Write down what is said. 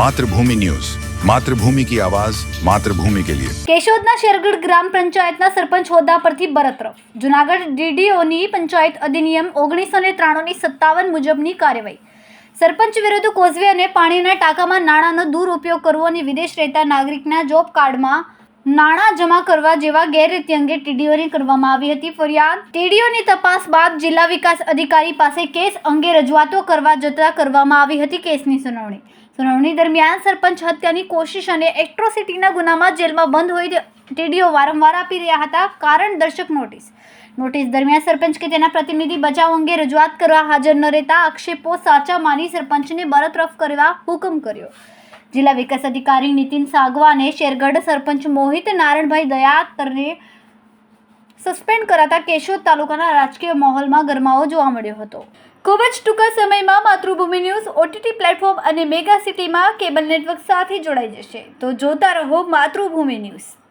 Mathrubhumi news. Mathrubhumi કી આવાજ, માતૃભૂમિ કે લિયે. કેશોદના શેરગઢ ગ્રામ પંચાયતના સરપંચ હોદ્દા પરથી બરતરફ. જુનાગઢ ડીડીઓની પંચાયત અધિનિયમ ઓગણીસો ને ત્રાણુંની સત્તાવન મુજબની કાર્યવાહી. સરપંચ વિરુદ્ધ કોઝવે અને પાણીના ટાંકામાં નાણાંનો દુરુપયોગ કરવો અને વિદેશ રહેતા નાગરિકના જોબ કાર્ડમાં નાણાં જમા કરવા જેવા ગેરરીતિ અંગે ટીડીઓની કરવામાં આવી હતી ફરિયાદ. ટીડીઓની તપાસ બાદ જિલ્લા વિકાસ અધિકારી પાસે કેસ અંગે રજૂઆતો કરવા જતા કરવામાં આવી હતી કેસની સુનાવણી. સુનાવણી દરમિયાન સરપંચ હત્યાની કોશિશ અને એક્ટ્રોસિટીના ગુનામાં જેલમાં બંધ હોય ટીડીઓ વારંવાર આપી રહ્યા હતા. કારણ દર્શક નોટિસ. નોટિસ દરમિયાન સરપંચ કે તેના પ્રતિનિધિ બચાવ અંગે રજૂઆત કરવા હાજર ન રહેતા આક્ષેપો સાચા માની સરપંચને બરતરફ કરવા હુકમ કર્યો. જિલ્લા વિકાસ અધિકારી નીતિન સાગવાને શેરગઢ સરપંચ મોહિત નારણભાઈ દયાતરને સસ્પેન્ડ કરાતા કેશોદ તાલુકાના રાજકીય માહોલમાં ગરમાવો જોવા મળ્યો હતો. ખૂબ જ ટૂંકા સમયમાં માતૃભૂમિ ન્યૂઝ, ઓટીટી પ્લેટફોર્મ અને મેગા સિટીમાં કેબલ નેટવર્ક સાથે જોડાઈ જશે. તો જોતા રહો માતૃભૂમિ ન્યૂઝ.